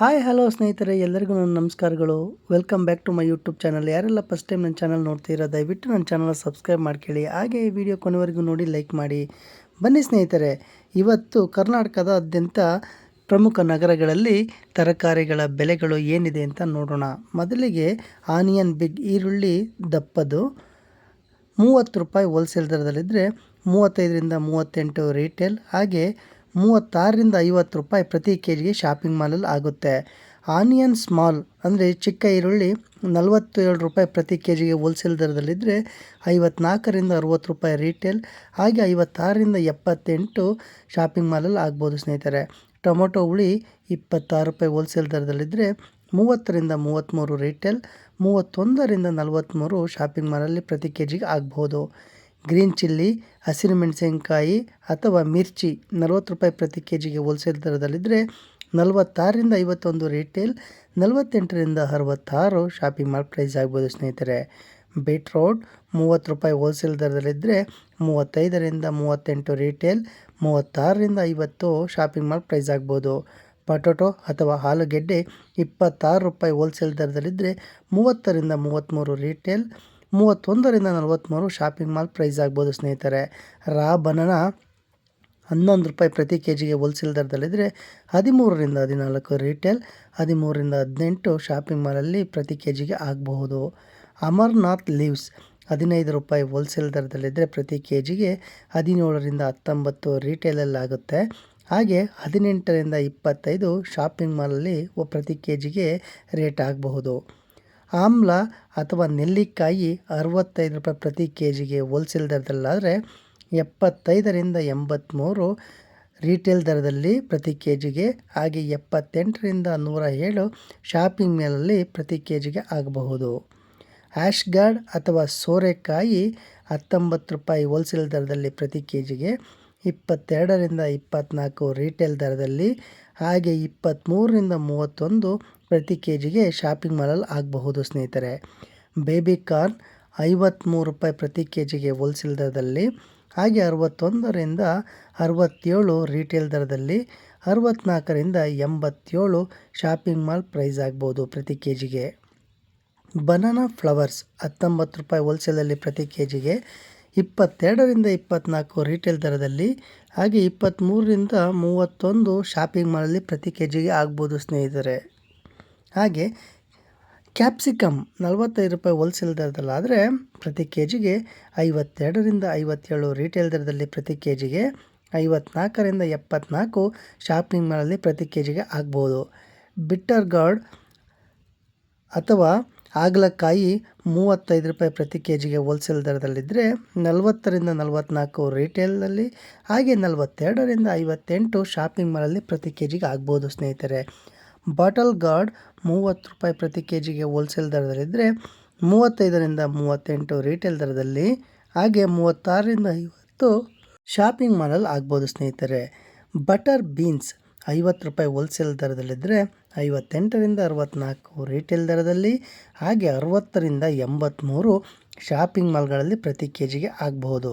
Hi, hello ಸ್ನೇಹಿತರೆ, ಎಲ್ಲರಿಗೂ ನನ್ನ ನಮಸ್ಕಾರಗಳು. Welcome back to my YouTube channel ಯಾರೆಲ್ಲ ಫಸ್ಟ್ ಟೈಮ್ ನನ್ನ ಚಾನಲ್ ನೋಡ್ತೀರಾ, ದಯವಿಟ್ಟು ನನ್ನ ಚಾನಲ್ ಸಬ್ಸ್ಕ್ರೈಬ್ ಮಾಡ್ಕೊಳ್ಳಿ. ಹಾಗೆ ಈ ವಿಡಿಯೋ ಕೊನೆವರೆಗೂ ನೋಡಿ ಲೈಕ್ ಮಾಡಿ. ಬನ್ನಿ ಸ್ನೇಹಿತರೆ, ಇವತ್ತು ಕರ್ನಾಟಕದಾದ್ಯಂತ ಪ್ರಮುಖ ನಗರಗಳಲ್ಲಿ ತರಕಾರಿಗಳ ಬೆಲೆಗಳು ಏನಿದೆ ಅಂತ ನೋಡೋಣ. ಮೊದಲಿಗೆ ಆನಿಯನ್ ಬಿಗ್ ಈರುಳ್ಳಿ, ದಪ್ಪದು. ಮೂವತ್ತು ರೂಪಾಯಿ ಹೋಲ್ಸೇಲ್ ದರದಲ್ಲಿದ್ದರೆ ಮೂವತ್ತೈದರಿಂದ ಮೂವತ್ತೆಂಟು ರೀಟೇಲ್ ಹಾಗೆ ಮೂವತ್ತಾರರಿಂದ ಐವತ್ತು ರೂಪಾಯಿ ಪ್ರತಿ ಕೆ ಜಿಗೆ ಶಾಪಿಂಗ್ ಮಾಲಲ್ಲಿ ಆಗುತ್ತೆ. ಆನಿಯನ್ ಸ್ಮಾಲ್ ಅಂದರೆ ಚಿಕ್ಕ ಈರುಳ್ಳಿ ನಲವತ್ತೇಳು ರೂಪಾಯಿ ಪ್ರತಿ ಕೆ ಜಿಗೆ ಹೋಲ್ಸೇಲ್ ದರದಲ್ಲಿದ್ದರೆ ಐವತ್ನಾಲ್ಕರಿಂದ ಅರುವತ್ತು ರೂಪಾಯಿ ರೀಟೇಲ್, ಹಾಗೆ ಐವತ್ತಾರರಿಂದ ಎಪ್ಪತ್ತೆಂಟು ಶಾಪಿಂಗ್ ಮಾಲಲ್ಲಿ ಆಗ್ಬೋದು ಸ್ನೇಹಿತರೆ. ಟೊಮೊಟೊ ಹುಳಿ ಇಪ್ಪತ್ತಾರು ರೂಪಾಯಿ ಹೋಲ್ಸೇಲ್ ದರದಲ್ಲಿದ್ದರೆ ಮೂವತ್ತರಿಂದ ಮೂವತ್ತ್ಮೂರು ರೀಟೇಲ್, ಮೂವತ್ತೊಂದರಿಂದ ನಲವತ್ತ್ಮೂರು ಶಾಪಿಂಗ್ ಮಾಲಲ್ಲಿ ಪ್ರತಿ ಕೆ ಜಿಗೆ ಆಗ್ಬೋದು. ಗ್ರೀನ್ ಚಿಲ್ಲಿ, ಹಸಿರು ಮೆಣಸಿನಕಾಯಿ ಅಥವಾ ಮಿರ್ಚಿ ನಲವತ್ತು ರೂಪಾಯಿ ಪ್ರತಿ ಕೆ ಜಿಗೆ ಹೋಲ್ಸೇಲ್ ದರದಲ್ಲಿದ್ದರೆ ನಲವತ್ತಾರರಿಂದ ಐವತ್ತೊಂದು ರೀಟೇಲ್ ನಲವತ್ತೆಂಟರಿಂದ ಅರವತ್ತಾರು ಶಾಪಿಂಗ್ ಮಾಲ್ ಪ್ರೈಸ್ ಆಗ್ಬೋದು ಸ್ನೇಹಿತರೆ. ಬೀಟ್ರೋಟ್ ಮೂವತ್ತು ರೂಪಾಯಿ ಹೋಲ್ಸೇಲ್ ದರದಲ್ಲಿದ್ದರೆ ಮೂವತ್ತೈದರಿಂದ ಮೂವತ್ತೆಂಟು ರೀಟೇಲ್ ಮೂವತ್ತಾರರಿಂದ ಐವತ್ತು ಶಾಪಿಂಗ್ ಮಾಲ್ ಪ್ರೈಸ್ ಆಗ್ಬೋದು. ಪಟೊಟೊ ಅಥವಾ ಆಲೂಗೆಡ್ಡೆ ಇಪ್ಪತ್ತಾರು ರೂಪಾಯಿ ಹೋಲ್ಸೇಲ್ ದರದಲ್ಲಿದ್ದರೆ ಮೂವತ್ತರಿಂದ ಮೂವತ್ತ್ಮೂರು ರೀಟೇಲ್ ಮೂವತ್ತೊಂದರಿಂದ ನಲವತ್ತ್ಮೂರು ಶಾಪಿಂಗ್ ಮಾಲ್ ಪ್ರೈಸ್ ಆಗ್ಬೋದು ಸ್ನೇಹಿತರೆ. ರಾ ಬನಾನ ಹನ್ನೊಂದು ರೂಪಾಯಿ ಪ್ರತಿ ಕೆ ಜಿಗೆ ಹೋಲ್ಸೇಲ್ ದರದಲ್ಲಿದ್ದರೆ ಹದಿಮೂರರಿಂದ ಹದಿನಾಲ್ಕು ರೀಟೇಲ್ ಹದಿಮೂರರಿಂದ ಹದಿನೆಂಟು ಶಾಪಿಂಗ್ ಮಾಲಲ್ಲಿ ಪ್ರತಿ ಕೆ ಜಿಗೆ ಆಗಬಹುದು. ಅಮರ್ನಾಥ್ ಲೀವ್ಸ್ ಹದಿನೈದು ರೂಪಾಯಿ ಹೋಲ್ಸೇಲ್ ದರದಲ್ಲಿದ್ದರೆ ಪ್ರತಿ ಕೆ ಜಿಗೆ ಹದಿನೇಳರಿಂದ ಹತ್ತೊಂಬತ್ತು ರೀಟೇಲಲ್ಲಿ ಆಗುತ್ತೆ. ಹಾಗೆ ಹದಿನೆಂಟರಿಂದ ಇಪ್ಪತ್ತೈದು ಶಾಪಿಂಗ್ ಮಾಲಲ್ಲಿ ಪ್ರತಿ ಕೆ ಜಿಗೆ ರೇಟ್ ಆಗಬಹುದು. ಆಮ್ಲ ಅಥವಾ ನೆಲ್ಲಿಕಾಯಿ ಅರವತ್ತೈದು ರೂಪಾಯಿ ಪ್ರತಿ ಕೆ ಜಿಗೆ ಹೋಲ್ಸೇಲ್ ದರದಲ್ಲಾದರೆ ಎಪ್ಪತ್ತೈದರಿಂದ ಎಂಬತ್ತ್ಮೂರು ರೀಟೇಲ್ ದರದಲ್ಲಿ ಪ್ರತಿ ಕೆ ಜಿಗೆ ಹಾಗೆ ಎಪ್ಪತ್ತೆಂಟರಿಂದ ನೂರ ಏಳು ಶಾಪಿಂಗ್ ಮೇಲಲ್ಲಿ ಪ್ರತಿ ಕೆ ಜಿಗೆ ಆಗಬಹುದು. ಆ್ಯಶ್ ಗಾರ್ಡ್ ಅಥವಾ ಸೋರೆಕಾಯಿ ಹತ್ತೊಂಬತ್ತು ರೂಪಾಯಿ ಹೋಲ್ಸೇಲ್ ದರದಲ್ಲಿ ಪ್ರತಿ ಕೆ ಜಿಗೆ ಇಪ್ಪತ್ತೆರಡರಿಂದ ಇಪ್ಪತ್ತ್ನಾಲ್ಕು ರೀಟೇಲ್ ದರದಲ್ಲಿ ಹಾಗೆ ಇಪ್ಪತ್ತ್ಮೂರರಿಂದ ಮೂವತ್ತೊಂದು ಪ್ರತಿ ಕೆ ಜಿಗೆ ಶಾಪಿಂಗ್ ಮಾಲಲ್ಲಿ ಆಗಬಹುದು, ಸ್ನೇಹಿತರೆ. ಬೇಬಿ ಕಾರ್ನ್ ಐವತ್ತ್ಮೂರು ರೂಪಾಯಿ ಪ್ರತಿ ಕೆ ಜಿಗೆ ಹೋಲ್ಸೇಲ್ ದರದಲ್ಲಿ, ಹಾಗೆ ಅರವತ್ತೊಂದರಿಂದ ಅರವತ್ತೇಳು ರೀಟೇಲ್ ದರದಲ್ಲಿ ಅರವತ್ತ್ನಾಲ್ಕರಿಂದ ಎಂಬತ್ತೇಳು ಶಾಪಿಂಗ್ ಮಾಲ್ ಪ್ರೈಸ್ ಆಗ್ಬೋದು ಪ್ರತಿ ಕೆ ಜಿಗೆ ಬನಾನಾ ಫ್ಲವರ್ಸ್ ಹತ್ತೊಂಬತ್ತು ರೂಪಾಯಿ ಹೋಲ್ಸೇಲಲ್ಲಿ ಪ್ರತಿ ಕೆ ಜಿಗೆ ಇಪ್ಪತ್ತೆರಡರಿಂದ ಇಪ್ಪತ್ತ್ನಾಲ್ಕು ರೀಟೇಲ್ ದರದಲ್ಲಿ, ಹಾಗೆ ಇಪ್ಪತ್ತ್ಮೂರರಿಂದ ಮೂವತ್ತೊಂದು ಶಾಪಿಂಗ್ ಮಾಲಲ್ಲಿ ಪ್ರತಿ ಕೆ ಜಿಗೆ ಆಗ್ಬೋದು ಸ್ನೇಹಿತರೆ. ಹಾಗೆ ಕ್ಯಾಪ್ಸಿಕಮ್ ನಲವತ್ತೈದು ರೂಪಾಯಿ ಹೋಲ್ಸೇಲ್ ದರದಲ್ಲಾದರೆ ಪ್ರತಿ ಕೆ ಜಿಗೆ ಐವತ್ತೆರಡರಿಂದ ಐವತ್ತೇಳು ರೀಟೇಲ್ ದರದಲ್ಲಿ ಪ್ರತಿ ಕೆ ಜಿಗೆ ಐವತ್ನಾಲ್ಕರಿಂದ ಎಪ್ಪತ್ನಾಲ್ಕು ಶಾಪಿಂಗ್ ಮಾಲಲ್ಲಿ ಪ್ರತಿ ಕೆ ಜಿಗೆ ಆಗ್ಬೋದು. ಬಿಟ್ಟರ್ ಗಾರ್ಡ್ ಅಥವಾ ಹಾಗಲಕಾಯಿ ಮೂವತ್ತೈದು ರೂಪಾಯಿ ಪ್ರತಿ ಕೆ ಜಿಗೆ ಹೋಲ್ಸೇಲ್ ದರದಲ್ಲಿದ್ದರೆ ನಲವತ್ತರಿಂದ ನಲವತ್ತ್ನಾಲ್ಕು ರೀಟೇಲ್ನಲ್ಲಿ ಹಾಗೆ ನಲವತ್ತೆರಡರಿಂದ ಐವತ್ತೆಂಟು ಶಾಪಿಂಗ್ ಮಾಲಲ್ಲಿ ಪ್ರತಿ ಕೆ ಜಿಗೆ ಆಗ್ಬೋದು ಸ್ನೇಹಿತರೆ. ಬಾಟಲ್ ಗಾರ್ಡ್ ಮೂವತ್ತು ರೂಪಾಯಿ ಪ್ರತಿ ಕೆ ಜಿಗೆ ಹೋಲ್ಸೇಲ್ ದರದಲ್ಲಿದ್ದರೆ ಮೂವತ್ತೈದರಿಂದ ಮೂವತ್ತೆಂಟು ರೀಟೇಲ್ ದರದಲ್ಲಿ, ಹಾಗೆ ಮೂವತ್ತಾರರಿಂದ ಐವತ್ತು ಶಾಪಿಂಗ್ ಮಾಲಲ್ಲಿ ಆಗ್ಬೋದು ಸ್ನೇಹಿತರೆ. ಬಟರ್ ಬೀನ್ಸ್ ಐವತ್ತು ರೂಪಾಯಿ ಹೋಲ್ಸೇಲ್ ದರದಲ್ಲಿದ್ದರೆ ಐವತ್ತೆಂಟರಿಂದ ಅರವತ್ತ್ನಾಲ್ಕು ರೀಟೇಲ್ ದರದಲ್ಲಿ, ಹಾಗೆ ಅರವತ್ತರಿಂದ ಎಂಬತ್ತ್ಮೂರು ಶಾಪಿಂಗ್ ಮಾಲ್ಗಳಲ್ಲಿ ಪ್ರತಿ ಕೆ ಜಿಗೆ ಆಗಬಹುದು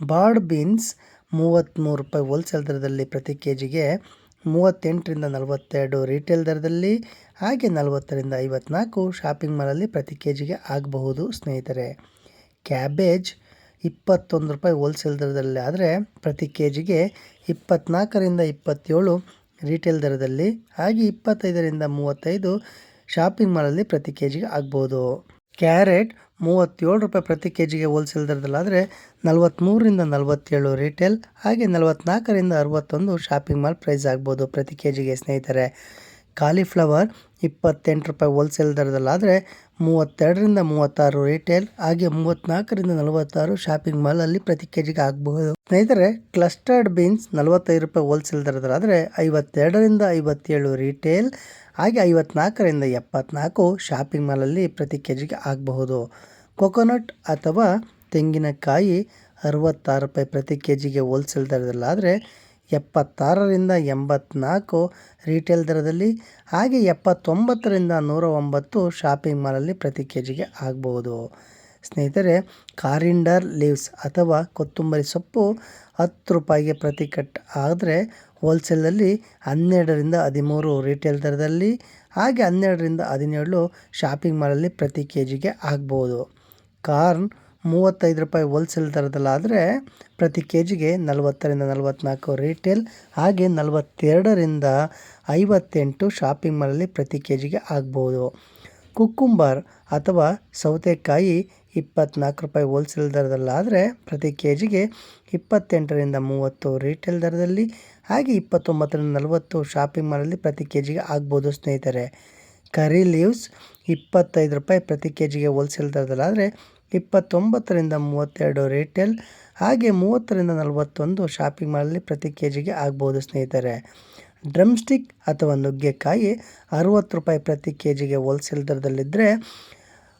ಬಾರ್ಡ್ ಬೀನ್ಸ್ ಮೂವತ್ತ್ಮೂರು ರೂಪಾಯಿ ಹೋಲ್ಸೇಲ್ ದರದಲ್ಲಿ ಪ್ರತಿ ಕೆ ಜಿಗೆ ಮೂವತ್ತೆಂಟರಿಂದ ನಲವತ್ತೆರಡು ರೀಟೇಲ್ ದರದಲ್ಲಿ, ಹಾಗೆ ನಲವತ್ತರಿಂದ ಐವತ್ನಾಲ್ಕು ಶಾಪಿಂಗ್ ಮಾಲಲ್ಲಿ ಪ್ರತಿ ಕೆ ಜಿಗೆ ಆಗಬಹುದು ಸ್ನೇಹಿತರೆ. ಕ್ಯಾಬೇಜ್ ಇಪ್ಪತ್ತೊಂದು ರೂಪಾಯಿ ಹೋಲ್ಸೇಲ್ ದರದಲ್ಲಿ ಆದರೆ ಪ್ರತಿ ಕೆ ಜಿಗೆ ಇಪ್ಪತ್ನಾಲ್ಕರಿಂದ ಇಪ್ಪತ್ತೇಳು ರೀಟೇಲ್ ದರದಲ್ಲಿ, ಹಾಗೆ ಇಪ್ಪತ್ತೈದರಿಂದ ಮೂವತ್ತೈದು ಶಾಪಿಂಗ್ ಮಾಲಲ್ಲಿ ಪ್ರತಿ ಕೆ ಜಿಗೆ ಆಗ್ಬೋದು. ಕ್ಯಾರೆಟ್ ಮೂವತ್ತೇಳು ರೂಪಾಯಿ ಪ್ರತಿ ಕೆ ಜಿಗೆ ಹೋಲ್ಸೇಲ್ ದರದಲ್ಲಾದರೆ ನಲವತ್ತ್ಮೂರರಿಂದ ನಲವತ್ತೇಳು ರಿಟೇಲ್ ಹಾಗೆ ನಲವತ್ತ್ನಾಲ್ಕರಿಂದ ಅರವತ್ತೊಂದು ಶಾಪಿಂಗ್ ಮಾಲ್ ಪ್ರೈಸ್ ಆಗ್ಬೋದು ಪ್ರತಿ ಕೆ ಜಿಗೆ ಸ್ನೇಹಿತರೆ. ಕಾಲಿಫ್ಲವರ್ ಇಪ್ಪತ್ತೆಂಟು ರೂಪಾಯಿ ಹೋಲ್ಸೇಲ್ ದರದಲ್ಲಾದರೆ ಮೂವತ್ತೆರಡರಿಂದ ಮೂವತ್ತಾರು ರಿಟೇಲ್ ಹಾಗೆ ಮೂವತ್ತ್ನಾಲ್ಕರಿಂದ ನಲವತ್ತಾರು ಶಾಪಿಂಗ್ ಮಾಲಲ್ಲಿ ಪ್ರತಿ ಕೆ ಜಿಗೆ ಆಗಬಹುದು. ಸ್ನೇಹಿತರೆ ಕ್ಲಸ್ಟರ್ಡ್ ಬೀನ್ಸ್ ನಲವತ್ತೈದು ರೂಪಾಯಿ ಹೋಲ್ಸೇಲ್ ದರದಲ್ಲಾದರೆ ಐವತ್ತೆರಡರಿಂದ ಐವತ್ತೇಳು ರಿಟೇಲ್ ಹಾಗೆ ಐವತ್ನಾಲ್ಕರಿಂದ ಎಪ್ಪತ್ನಾಲ್ಕು ಶಾಪಿಂಗ್ ಮಾಲಲ್ಲಿ ಪ್ರತಿ ಕೆ ಜಿಗೆ ಆಗಬಹುದು. ಕೊಕೊನಟ್ ಅಥವಾ ತೆಂಗಿನಕಾಯಿ ಅರವತ್ತಾರು ರೂಪಾಯಿ ಪ್ರತಿ ಕೆ ಜಿಗೆ ಹೋಲ್ಸೇಲ್ ದರದಲ್ಲಾದರೆ ಎಪ್ಪತ್ತಾರರಿಂದ ಎಂಬತ್ನಾಲ್ಕು ರೀಟೇಲ್ ದರದಲ್ಲಿ, ಹಾಗೆ ಎಪ್ಪತ್ತೊಂಬತ್ತರಿಂದ ನೂರ ಒಂಬತ್ತು ಶಾಪಿಂಗ್ ಮಾಲಲ್ಲಿ ಪ್ರತಿ ಕೆ ಜಿಗೆ ಆಗ್ಬೋದು. ಸ್ನೇಹಿತರೆ ಕಾರಿಂಡರ್ ಲೀವ್ಸ್ ಅಥವಾ ಕೊತ್ತಂಬರಿ ಸೊಪ್ಪು ಹತ್ತು ರೂಪಾಯಿಗೆ ಪ್ರತಿ ಕಟ್ ಆದರೆ ಹೋಲ್ಸೇಲಲ್ಲಿ ಹನ್ನೆರಡರಿಂದ ಹದಿಮೂರು ರಿಟೇಲ್ ದರದಲ್ಲಿ, ಹಾಗೆ ಹನ್ನೆರಡರಿಂದ ಹದಿನೇಳು ಶಾಪಿಂಗ್ ಮಾಲಲ್ಲಿ ಪ್ರತಿ ಕೆ ಜಿಗೆ ಆಗ್ಬೋದು. ಕಾರ್ನ್ ಮೂವತ್ತೈದು ರೂಪಾಯಿ ಹೋಲ್ಸೇಲ್ ದರದಲ್ಲಾದರೆ ಪ್ರತಿ ಕೆ ಜಿಗೆ ನಲವತ್ತರಿಂದ ನಲವತ್ತ್ನಾಲ್ಕು ರಿಟೇಲ್ ಹಾಗೆ ನಲವತ್ತೆರಡರಿಂದ ಐವತ್ತೆಂಟು ಶಾಪಿಂಗ್ ಮಾಲಲ್ಲಿ ಪ್ರತಿ ಕೆ ಜಿಗೆ ಆಗ್ಬೋದು. ಕುಕ್ಕುಂಬರ್ ಅಥವಾ ಸೌತೆಕಾಯಿ ಇಪ್ಪತ್ತ್ನಾಲ್ಕು ರೂಪಾಯಿ ಹೋಲ್ಸೇಲ್ ದರದಲ್ಲಾದರೆ ಪ್ರತಿ ಕೆ ಜಿಗೆ ಇಪ್ಪತ್ತೆಂಟರಿಂದ ಮೂವತ್ತು ರಿಟೇಲ್ ದರದಲ್ಲಿ, ಹಾಗೆ ಇಪ್ಪತ್ತೊಂಬತ್ತರಿಂದ ನಲವತ್ತು ಶಾಪಿಂಗ್ ಮಾಲಲ್ಲಿ ಪ್ರತಿ ಕೆ ಜಿಗೆ ಆಗ್ಬೋದು ಸ್ನೇಹಿತರೆ. ಕರಿ ಲೀವ್ಸ್ ಇಪ್ಪತ್ತೈದು ರೂಪಾಯಿ ಪ್ರತಿ ಕೆ ಜಿಗೆ ಹೋಲ್ಸೇಲ್ ದರದಲ್ಲಾದರೆ ಇಪ್ಪತ್ತೊಂಬತ್ತರಿಂದ ಮೂವತ್ತೆರಡು ರಿಟೇಲ್, ಹಾಗೆ ಮೂವತ್ತರಿಂದ ನಲವತ್ತೊಂದು ಶಾಪಿಂಗ್ ಮಾಲಲ್ಲಿ ಪ್ರತಿ ಕೆ ಜಿಗೆ ಆಗ್ಬೋದು ಸ್ನೇಹಿತರೆ. ಡ್ರಮ್ ಸ್ಟಿಕ್ ಅಥವಾ ನುಗ್ಗೆಕಾಯಿ ಅರುವತ್ತು ರೂಪಾಯಿ ಪ್ರತಿ ಕೆ ಜಿಗೆ ಹೋಲ್ಸೇಲ್ ದರದಲ್ಲಿದ್ದರೆ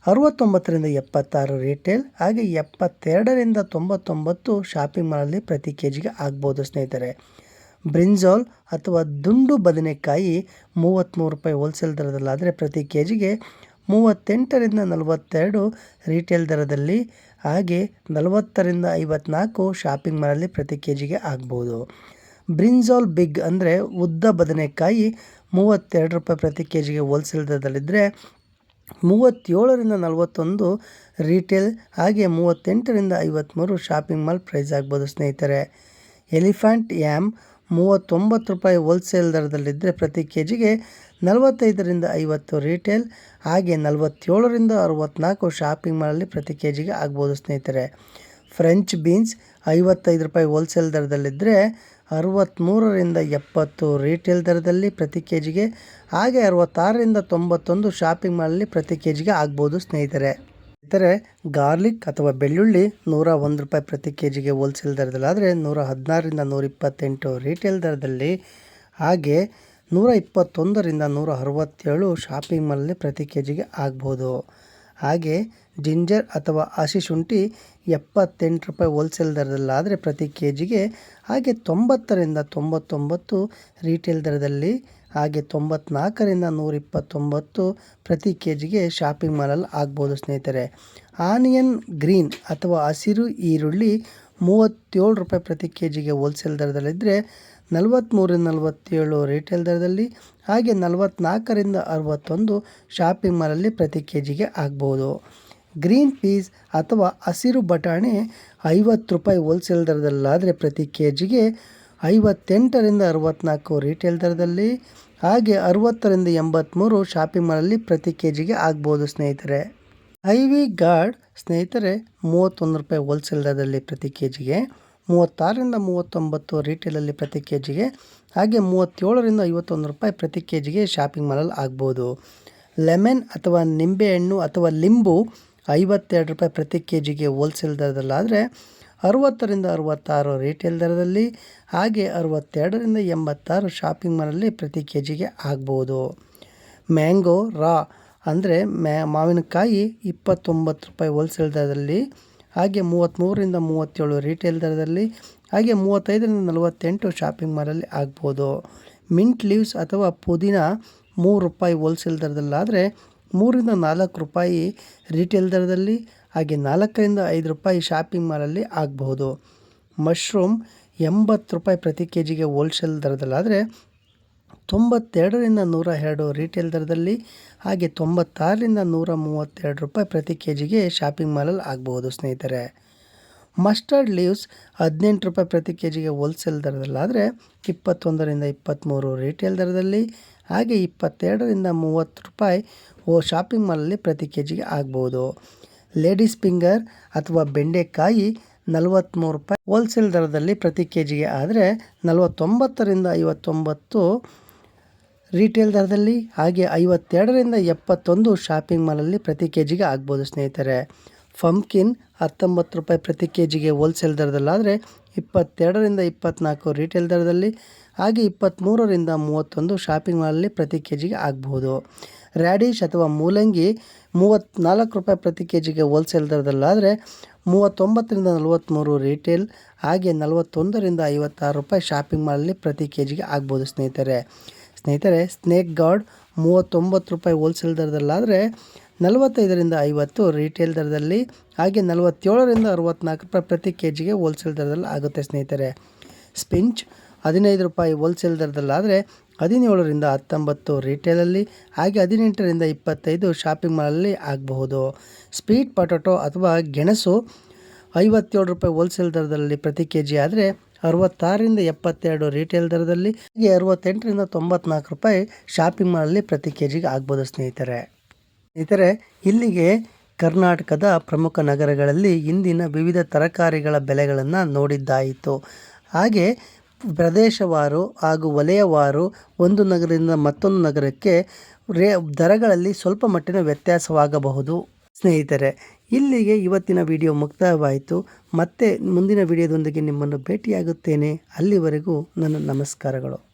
ಅರುವತ್ತೊಂಬತ್ತರಿಂದ ಎಪ್ಪತ್ತಾರು ರಿಟೇಲ್, ಹಾಗೆ ಎಪ್ಪತ್ತೆರಡರಿಂದ ತೊಂಬತ್ತೊಂಬತ್ತು ಶಾಪಿಂಗ್ ಮಾಲಲ್ಲಿ ಪ್ರತಿ ಕೆ ಜಿಗೆ ಆಗ್ಬೋದು ಸ್ನೇಹಿತರೆ. ಬ್ರಿಂಜಾಲ್ ಅಥವಾ ದುಂಡು ಬದನೆಕಾಯಿ ಮೂವತ್ತ್ಮೂರು ರೂಪಾಯಿ ಹೋಲ್ಸೇಲ್ ದರದಲ್ಲಾದರೆ ಪ್ರತಿ ಕೆ ಜಿಗೆ ಮೂವತ್ತೆಂಟರಿಂದ ನಲವತ್ತೆರಡು ರಿಟೇಲ್ ದರದಲ್ಲಿ, ಹಾಗೆ ನಲವತ್ತರಿಂದ ಐವತ್ನಾಲ್ಕು ಶಾಪಿಂಗ್ ಮಾಲಲ್ಲಿ ಪ್ರತಿ ಕೆ ಜಿಗೆ ಆಗ್ಬೋದು. ಬ್ರಿಂಜಾಲ್ ಬಿಗ್ ಅಂದರೆ ಉದ್ದ ಬದನೆಕಾಯಿ ಮೂವತ್ತೆರಡು ರೂಪಾಯಿ ಪ್ರತಿ ಕೆ ಜಿಗೆ ಹೋಲ್ಸೇಲ್ ದರದಲ್ಲಿದ್ದರೆ ಮೂವತ್ತೇಳರಿಂದ ನಲವತ್ತೊಂದು ರಿಟೇಲ್ ಹಾಗೆ ಮೂವತ್ತೆಂಟರಿಂದ ಐವತ್ತ್ಮೂರು ಶಾಪಿಂಗ್ ಮಾಲ್ ಪ್ರೈಸ್ ಆಗ್ಬೋದು ಸ್ನೇಹಿತರೆ. ಎಲಿಫೆಂಟ್ ಯಾಮ್ ಮೂವತ್ತೊಂಬತ್ತು ರೂಪಾಯಿ ಹೋಲ್ಸೇಲ್ ದರದಲ್ಲಿದ್ದರೆ ಪ್ರತಿ ಕೆ ಜಿಗೆ ನಲವತ್ತೈದರಿಂದ ಐವತ್ತು ರಿಟೇಲ್ ಹಾಗೆ ನಲವತ್ತೇಳರಿಂದ ಅರವತ್ನಾಲ್ಕು ಶಾಪಿಂಗ್ ಮಾಲಲ್ಲಿ ಪ್ರತಿ ಕೆ ಜಿಗೆ ಆಗ್ಬೋದು ಸ್ನೇಹಿತರೆ. ಫ್ರೆಂಚ್ ಬೀನ್ಸ್ ಐವತ್ತೈದು ರೂಪಾಯಿ ಹೋಲ್ಸೇಲ್ ದರದಲ್ಲಿದ್ದರೆ ಅರವತ್ತ್ಮೂರರಿಂದ ಎಪ್ಪತ್ತು ರಿಟೇಲ್ ದರದಲ್ಲಿ ಪ್ರತಿ ಕೆ ಜಿಗೆ ಹಾಗೆ ಅರವತ್ತಾರರಿಂದ ತೊಂಬತ್ತೊಂದು ಶಾಪಿಂಗ್ ಮಾಲಲ್ಲಿ ಪ್ರತಿ ಕೆ ಜಿಗೆ ಆಗ್ಬೋದು ಸ್ನೇಹಿತರೆ. ಇತರೆ ಗಾರ್ಲಿಕ್ ಅಥವಾ ಬೆಳ್ಳುಳ್ಳಿ ನೂರ ಒಂದು ರೂಪಾಯಿ ಪ್ರತಿ ಕೆ ಜಿಗೆ ಹೋಲ್ಸೇಲ್ ದರದಲ್ಲಿ ಆದರೆ ನೂರ ಹದಿನಾರರಿಂದ ನೂರ ಇಪ್ಪತ್ತೆಂಟು ರಿಟೇಲ್ ದರದಲ್ಲಿ, ಹಾಗೆ ನೂರ ಇಪ್ಪತ್ತೊಂದರಿಂದ ನೂರ ಅರವತ್ತೇಳು ಶಾಪಿಂಗ್ ಮಾಲಲ್ಲಿ ಪ್ರತಿ ಕೆ ಜಿಗೆ ಆಗ್ಬೋದು. ಹಾಗೆ ಜಿಂಜರ್ ಅಥವಾ ಹಸಿ ಶುಂಠಿ ಎಪ್ಪತ್ತೆಂಟು ರೂಪಾಯಿ ಹೋಲ್ಸೇಲ್ ದರದಲ್ಲಾದರೆ ಪ್ರತಿ ಕೆ ಜಿಗೆ ಹಾಗೆ ತೊಂಬತ್ತರಿಂದ ತೊಂಬತ್ತೊಂಬತ್ತು ರೀಟೇಲ್ ದರದಲ್ಲಿ, ಹಾಗೆ ತೊಂಬತ್ನಾಲ್ಕರಿಂದ ನೂರ ಇಪ್ಪತ್ತೊಂಬತ್ತು ಪ್ರತಿ ಕೆ ಜಿಗೆ ಶಾಪಿಂಗ್ ಮಾಲಲ್ಲಿ ಆಗ್ಬೋದು ಸ್ನೇಹಿತರೆ. ಆನಿಯನ್ ಗ್ರೀನ್ ಅಥವಾ ಹಸಿರು ಈರುಳ್ಳಿ ಮೂವತ್ತೇಳು ರೂಪಾಯಿ ಪ್ರತಿ ಕೆ ಜಿಗೆ ಹೋಲ್ಸೇಲ್ ದರದಲ್ಲಿದ್ದರೆ ನಲವತ್ತ್ಮೂರಿಂದ ನಲವತ್ತೇಳು ರಿಟೇಲ್ ದರದಲ್ಲಿ, ಹಾಗೆ ನಲವತ್ತ್ನಾಲ್ಕರಿಂದ ಅರವತ್ತೊಂದು ಶಾಪಿಂಗ್ ಮಾಲಲ್ಲಿ ಪ್ರತಿ ಕೆ ಜಿಗೆ ಆಗ್ಬೋದು. ಗ್ರೀನ್ ಪೀಸ್ ಅಥವಾ ಹಸಿರು ಬಟಾಣಿ ಐವತ್ತು ರೂಪಾಯಿ ಹೋಲ್ಸೇಲ್ ದರದಲ್ಲಾದರೆ ಪ್ರತಿ ಕೆ ಜಿಗೆ ಐವತ್ತೆಂಟರಿಂದ ಅರವತ್ತ್ನಾಲ್ಕು ರಿಟೇಲ್ ದರದಲ್ಲಿ, ಹಾಗೆ ಅರವತ್ತರಿಂದ ಎಂಬತ್ತ್ಮೂರು ಶಾಪಿಂಗ್ ಮಾಲಲ್ಲಿ ಪ್ರತಿ ಕೆ ಜಿಗೆ ಆಗ್ಬೋದು ಸ್ನೇಹಿತರೆ. ಐವಿ ಗಾರ್ಡ್ ಸ್ನೇಹಿತರೆ, ಮೂವತ್ತೊಂದು ರೂಪಾಯಿ ಹೋಲ್ಸೇಲ್ ದರದಲ್ಲಿ ಪ್ರತಿ ಕೆ ಜಿಗೆ ಮೂವತ್ತಾರರಿಂದ ಮೂವತ್ತೊಂಬತ್ತು ರೀಟೇಲಲ್ಲಿ ಪ್ರತಿ ಕೆ ಜಿಗೆ ಹಾಗೆ ಮೂವತ್ತೇಳರಿಂದ ಐವತ್ತೊಂದು ರೂಪಾಯಿ ಪ್ರತಿ ಕೆ ಜಿಗೆ ಶಾಪಿಂಗ್ ಮಾಲಲ್ಲಿ ಆಗ್ಬೋದು. ಲೆಮನ್ ಅಥವಾ ನಿಂಬೆಹಣ್ಣು ಅಥವಾ ಲಿಂಬು ಐವತ್ತೆರಡು ರೂಪಾಯಿ ಪ್ರತಿ ಕೆ ಜಿಗೆ ಹೋಲ್ಸೇಲ್ ದರದಲ್ಲಾದರೆ ಅರುವತ್ತರಿಂದ ಅರುವತ್ತಾರು ರಿಟೇಲ್ ದರದಲ್ಲಿ, ಹಾಗೆ ಅರವತ್ತೆರಡರಿಂದ ಎಂಬತ್ತಾರು ಶಾಪಿಂಗ್ ಮಾಲಲ್ಲಿ ಪ್ರತಿ ಕೆ ಜಿಗೆ ಆಗ್ಬೋದು. ಮ್ಯಾಂಗೋ ರಾ ಅಂದರೆ ಮ್ಯಾ ಮಾವಿನಕಾಯಿ ಇಪ್ಪತ್ತೊಂಬತ್ತು ರೂಪಾಯಿ ಹೋಲ್ಸೇಲ್ ದರದಲ್ಲಿ ಹಾಗೆ ಮೂವತ್ತ್ಮೂರರಿಂದ ಮೂವತ್ತೇಳು ರಿಟೇಲ್ ದರದಲ್ಲಿ, ಹಾಗೆ ಮೂವತ್ತೈದರಿಂದ ನಲವತ್ತೆಂಟು ಶಾಪಿಂಗ್ ಮಾಲಲ್ಲಿ ಆಗ್ಬೋದು. ಮಿಂಟ್ ಲೀವ್ಸ್ ಅಥವಾ ಪುದೀನ ಮೂರು ರೂಪಾಯಿ ಹೋಲ್ಸೇಲ್ ದರದಲ್ಲಾದರೆ ಮೂರಿಂದ ನಾಲ್ಕು ರೂಪಾಯಿ ರಿಟೇಲ್ ದರದಲ್ಲಿ, ಹಾಗೆ ನಾಲ್ಕರಿಂದ ಐದು ರೂಪಾಯಿ ಶಾಪಿಂಗ್ ಮಾಲಲ್ಲಿ ಆಗ್ಬೋದು. ಮಶ್ರೂಮ್ ಎಂಬತ್ತು ರೂಪಾಯಿ ಪ್ರತಿ ಕೆ ಜಿಗೆ ಹೋಲ್ಸೇಲ್ ದರದಲ್ಲಾದರೆ ತೊಂಬತ್ತೆರಡರಿಂದ ನೂರ ಎರಡು ರಿಟೇಲ್ ದರದಲ್ಲಿ ಹಾಗೆ ತೊಂಬತ್ತಾರರಿಂದ ನೂರ ಮೂವತ್ತೆರಡು ರೂಪಾಯಿ ಪ್ರತಿ ಕೆ ಜಿಗೆ ಶಾಪಿಂಗ್ ಮಾಲಲ್ಲಿ ಆಗ್ಬೋದು ಸ್ನೇಹಿತರೆ. ಮಸ್ಟರ್ಡ್ ಲೀವ್ಸ್ ಹದಿನೆಂಟು ರೂಪಾಯಿ ಪ್ರತಿ ಕೆ ಜಿಗೆ ಹೋಲ್ಸೇಲ್ ದರದಲ್ಲಾದರೆ ಇಪ್ಪತ್ತೊಂದರಿಂದ ಇಪ್ಪತ್ತ್ಮೂರು ರಿಟೇಲ್ ದರದಲ್ಲಿ, ಹಾಗೆ ಇಪ್ಪತ್ತೆರಡರಿಂದ ಮೂವತ್ತು ರೂಪಾಯಿ ಓ ಶಾಪಿಂಗ್ ಮಾಲಲ್ಲಿ ಪ್ರತಿ ಕೆ ಜಿಗೆ ಆಗ್ಬೋದು ಲೇಡೀಸ್ ಫಿಂಗರ್ ಅಥವಾ ಬೆಂಡೆಕಾಯಿ ನಲವತ್ತ್ಮೂರು ರೂಪಾಯಿ. ಹೋಲ್ಸೇಲ್ ದರದಲ್ಲಿ ಪ್ರತಿ ಕೆ ಜಿಗೆ ಆದರೆ ನಲವತ್ತೊಂಬತ್ತರಿಂದ ಐವತ್ತೊಂಬತ್ತು ರೀಟೇಲ್ ದರದಲ್ಲಿ, ಹಾಗೆ ಐವತ್ತೆರಡರಿಂದ ಎಪ್ಪತ್ತೊಂದು ಶಾಪಿಂಗ್ ಮಾಲಲ್ಲಿ ಪ್ರತಿ ಕೆ ಜಿಗೆ ಆಗ್ಬೋದು ಸ್ನೇಹಿತರೆ. ಫಂಕಿನ್ ಹತ್ತೊಂಬತ್ತು ರೂಪಾಯಿ ಪ್ರತಿ ಕೆ ಜಿಗೆ ಹೋಲ್ಸೇಲ್ ದರದಲ್ಲಾದರೆ ಇಪ್ಪತ್ತೆರಡರಿಂದ ಇಪ್ಪತ್ತ್ನಾಲ್ಕು ರೀಟೇಲ್ ದರದಲ್ಲಿ, ಹಾಗೆ ಇಪ್ಪತ್ತ್ಮೂರರಿಂದ ಮೂವತ್ತೊಂದು ಶಾಪಿಂಗ್ ಮಾಲಲ್ಲಿ ಪ್ರತಿ ಕೆ ಜಿಗೆ ಆಗ್ಬೋದು. ರ್ಯಾಡಿಶ್ ಅಥವಾ ಮೂಲಂಗಿ ಮೂವತ್ತ್ನಾಲ್ಕು ರೂಪಾಯಿ ಪ್ರತಿ ಕೆ ಜಿಗೆ ಹೋಲ್ಸೇಲ್ ದರದಲ್ಲಾದರೆ ಮೂವತ್ತೊಂಬತ್ತರಿಂದ ನಲವತ್ತ್ಮೂರು ರಿಟೇಲ್ ಹಾಗೆ ನಲವತ್ತೊಂದರಿಂದ ಐವತ್ತಾರು ರೂಪಾಯಿ ಶಾಪಿಂಗ್ ಮಾಲಲ್ಲಿ ಪ್ರತಿ ಕೆ ಜಿಗೆ ಆಗ್ಬೋದು ಸ್ನೇಹಿತರೆ. ಸ್ನೇಹಿತರೆ ಸ್ನೇಕ್ ಗಾರ್ಡ್ ಮೂವತ್ತೊಂಬತ್ತು ರೂಪಾಯಿ ಹೋಲ್ಸೇಲ್ ದರದಲ್ಲಾದರೆ ನಲವತ್ತೈದರಿಂದ ಐವತ್ತು ರಿಟೇಲ್ ದರದಲ್ಲಿ, ಹಾಗೆ ನಲವತ್ತೇಳರಿಂದ ಅರವತ್ತ್ನಾಲ್ಕು ರೂಪಾಯಿ ಪ್ರತಿ ಕೆ ಜಿಗೆ ಹೋಲ್ಸೇಲ್ ದರದಲ್ಲಿ ಆಗುತ್ತೆ ಸ್ನೇಹಿತರೆ. ಸ್ಪಿಂಚ್ ಹದಿನೈದು ರೂಪಾಯಿ ಹೋಲ್ಸೇಲ್ ದರದಲ್ಲಾದರೆ ಹದಿನೇಳರಿಂದ ಹತ್ತೊಂಬತ್ತು ರಿಟೇಲಲ್ಲಿ ಹಾಗೆ ಹದಿನೆಂಟರಿಂದ ಇಪ್ಪತ್ತೈದು ಶಾಪಿಂಗ್ ಮಾಲಲ್ಲಿ ಆಗಬಹುದು. ಸ್ವೀಟ್ ಪೊಟೊಟೊ ಅಥವಾ ಗೆಣಸು ಐವತ್ತೇಳು ರೂಪಾಯಿ ಹೋಲ್ಸೇಲ್ ದರದಲ್ಲಿ ಪ್ರತಿ ಕೆ ಜಿ ಆದರೆ, ಅರವತ್ತಾರರಿಂದ ಎಪ್ಪತ್ತೆರಡು ರಿಟೇಲ್ ದರದಲ್ಲಿ, ಹಾಗೆ ಅರವತ್ತೆಂಟರಿಂದ ತೊಂಬತ್ನಾಲ್ಕು ರೂಪಾಯಿ ಶಾಪಿಂಗ್ ಮಾಲಲ್ಲಿ ಪ್ರತಿ ಕೆ ಜಿಗೆ ಆಗ್ಬೋದು ಸ್ನೇಹಿತರೆ. ಸ್ನೇಹಿತರೆ, ಇಲ್ಲಿಗೆ ಕರ್ನಾಟಕದ ಪ್ರಮುಖ ನಗರಗಳಲ್ಲಿ ಇಂದಿನ ವಿವಿಧ ತರಕಾರಿಗಳ ಬೆಲೆಗಳನ್ನು ನೋಡಿದ್ದಾಯಿತು. ಹಾಗೆ ಪ್ರದೇಶವಾರು ಹಾಗೂ ವಲಯವಾರು ಒಂದು ನಗರದಿಂದ ಮತ್ತೊಂದು ನಗರಕ್ಕೆ ರೇ ದರಗಳಲ್ಲಿ ಸ್ವಲ್ಪ ಮಟ್ಟಿನ ವ್ಯತ್ಯಾಸವಾಗಬಹುದು. ಸ್ನೇಹಿತರೆ, ಇಲ್ಲಿಗೆ ಇವತ್ತಿನ ವಿಡಿಯೋ ಮುಕ್ತಾಯವಾಯಿತು. ಮತ್ತೆ ಮುಂದಿನ ವಿಡಿಯೋದೊಂದಿಗೆ ನಿಮ್ಮನ್ನು ಭೇಟಿಯಾಗುತ್ತೇನೆ. ಅಲ್ಲಿವರೆಗೂ ನನ್ನ ನಮಸ್ಕಾರಗಳು.